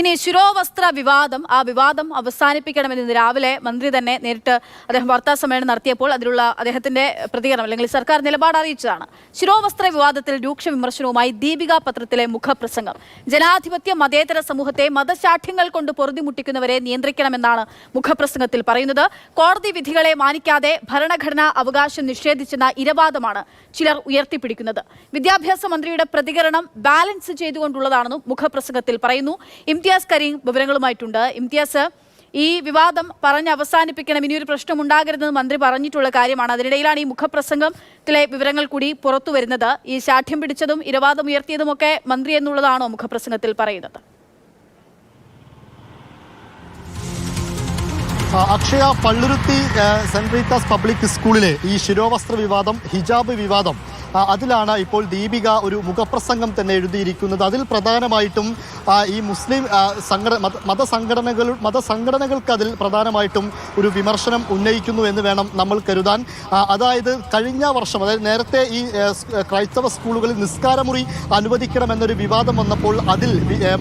ഇനി ശിരോവസ്ത്ര വിവാദം ആ വിവാദം അവസാനിപ്പിക്കണമെന്ന് ഇന്ന് രാവിലെ മന്ത്രി തന്നെ നേരിട്ട് അദ്ദേഹം വാർത്താ സമ്മേളനം നടത്തിയപ്പോൾ അതിലുള്ള അദ്ദേഹത്തിന്റെ പ്രതികരണം അല്ലെങ്കിൽ സർക്കാർ നിലപാട് അറിയിച്ചതാണ്. ശിരോവസ്ത്ര വിവാദത്തിൽ രൂക്ഷ വിമർശനവുമായി ദീപിക പത്രത്തിലെ മുഖപ്രസംഗം. ജനാധിപത്യ മതേതര സമൂഹത്തെ മതശാഠ്യങ്ങൾ കൊണ്ട് പൊറുതിമുട്ടിക്കുന്നവരെ നിയന്ത്രിക്കണമെന്നാണ് മുഖപ്രസംഗത്തിൽ പറയുന്നത്. കോടതി വിധികളെ മാനിക്കാതെ ഭരണഘടനാ അവകാശം നിഷേധിച്ചെന്ന ഇരവാദമാണ് ചിലർ ഉയർത്തിപ്പിടിക്കുന്നത്. വിദ്യാഭ്യാസ മന്ത്രിയുടെ പ്രതികരണം ബാലൻസ് ചെയ്തുകൊണ്ടുള്ളതാണെന്നും മുഖപ്രസംഗത്തിൽ പറയുന്നു. ഇംതിയാസ് കരീം വിവരങ്ങളുമായിട്ടുണ്ട്. ഇംതിയാസ് ഈ വിവാദം പറഞ്ഞ് അവസാനിപ്പിക്കണം. ഇനിയൊരു പ്രശ്നം ഉണ്ടാകരുതെന്ന് മന്ത്രി പറഞ്ഞിട്ടുള്ള കാര്യമാണ്. അതിനിടയിലാണ് ഈ മുഖപ്രസംഗത്തിലെ വിവരങ്ങൾ കൂടി പുറത്തു വരുന്നത്. ഈ ശാഠ്യം പിടിച്ചതും ഇരവാദം ഉയർത്തിയതുമൊക്കെ മന്ത്രി എന്നുള്ളതാണോ മുഖപ്രസംഗത്തിൽ പറയുന്നത്? Akshaya Palluruthy Saint Rita's public സ്കൂളിലെ ഈ ശിരോവസ്ത്ര വിവാദം ഹിജാബ് വിവാദം അതിലാണ് ഇപ്പോൾ ദീപിക ഒരു മുഖപ്രസംഗം തന്നെ എഴുതിയിരിക്കുന്നത്. അതിൽ പ്രധാനമായിട്ടും ഈ മുസ്ലിം സംഘടന സംഘട മത മതസംഘടനകൾ മതസംഘടനകൾക്ക് അതിൽ പ്രധാനമായിട്ടും ഒരു വിമർശനം ഉന്നയിക്കുന്നു എന്ന് വേണം നമ്മൾ കരുതാൻ. അതായത് കഴിഞ്ഞ വർഷം അതായത് നേരത്തെ ഈ ക്രൈസ്തവ സ്കൂളുകളിൽ നിസ്കാരമുറി അനുവദിക്കണമെന്നൊരു വിവാദം വന്നപ്പോൾ അതിൽ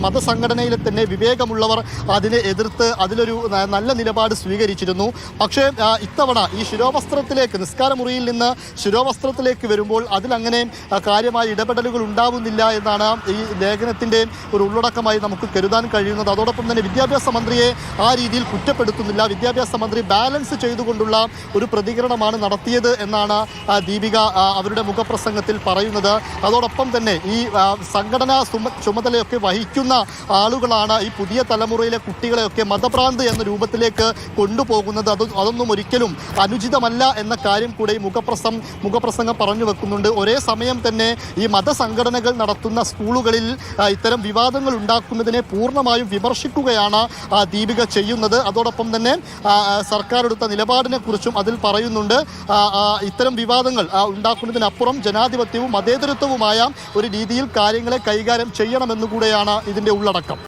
മതസംഘടനയിലെ തന്നെ വിവേകമുള്ളവർ അതിനെ എതിർത്ത് അതിലൊരു നല്ല നിലപാട് സ്വീകരിച്ചിരുന്നു. പക്ഷേ ഇത്തവണ ഈ ശിരോവസ്ത്രത്തിലേക്ക് നിസ്കാരമുറിയിൽ നിന്ന് ശിരോവസ്ത്രത്തിലേക്ക് വരുമ്പോൾ അതിലങ്ങനെ കാര്യമായ ഇടപെടലുകൾ ഉണ്ടാവുന്നില്ല എന്നാണ് ഈ ലേഖനത്തിന്റെ ഒരു ഉള്ളടക്കമായി നമുക്ക് കരുതാൻ കഴിയുന്നത്. അതോടൊപ്പം തന്നെ വിദ്യാഭ്യാസ മന്ത്രിയെ ആ രീതിയിൽ കുറ്റപ്പെടുത്തുന്നില്ല. വിദ്യാഭ്യാസ മന്ത്രി ബാലൻസ് ചെയ്തുകൊണ്ടുള്ള ഒരു പ്രതികരണമാണ് നടത്തിയത് എന്നാണ് ദീപിക അവരുടെ മുഖപ്രസംഗത്തിൽ പറയുന്നത്. അതോടൊപ്പം തന്നെ ഈ സംഘടനാ ചുമതലയൊക്കെ വഹിക്കുന്ന ആളുകളാണ് ഈ പുതിയ തലമുറയിലെ കുട്ടികളെയൊക്കെ മതഭ്രാന്ത് എന്ന രൂപത്തിലേക്ക് കൊണ്ടുപോകുന്നത്. അത് അതൊന്നും ഒരിക്കലും അനുചിതമല്ല എന്ന കാര്യം കൂടെ ഈ മുഖപ്രസം മുഖപ്രസംഗം പറഞ്ഞു വെക്കുന്നുണ്ട്. ഒരേ സമയം തന്നെ ഈ മതസംഘടനകൾ നടത്തുന്ന സ്കൂളുകളിൽ ഇത്തരം വിവാദങ്ങൾ ഉണ്ടാക്കുന്നതിനെ പൂർണമായും വിമർശിക്കുകയാണ് ദീപിക ചെയ്യുന്നത്. അതോടൊപ്പം തന്നെ സർക്കാർ എടുത്ത നിലപാടിനെ കുറിച്ചും അതിൽ പറയുന്നുണ്ട്. ഇത്തരം വിവാദങ്ങൾ ഉണ്ടാക്കുന്നതിനപ്പുറം ജനാധിപത്യവും മതേതരത്വവുമായ ഒരു രീതിയിൽ കാര്യങ്ങളെ കൈകാര്യം ചെയ്യണമെന്നുകൂടെയാണ് ഇതിന്റെ ഉള്ളടക്കം.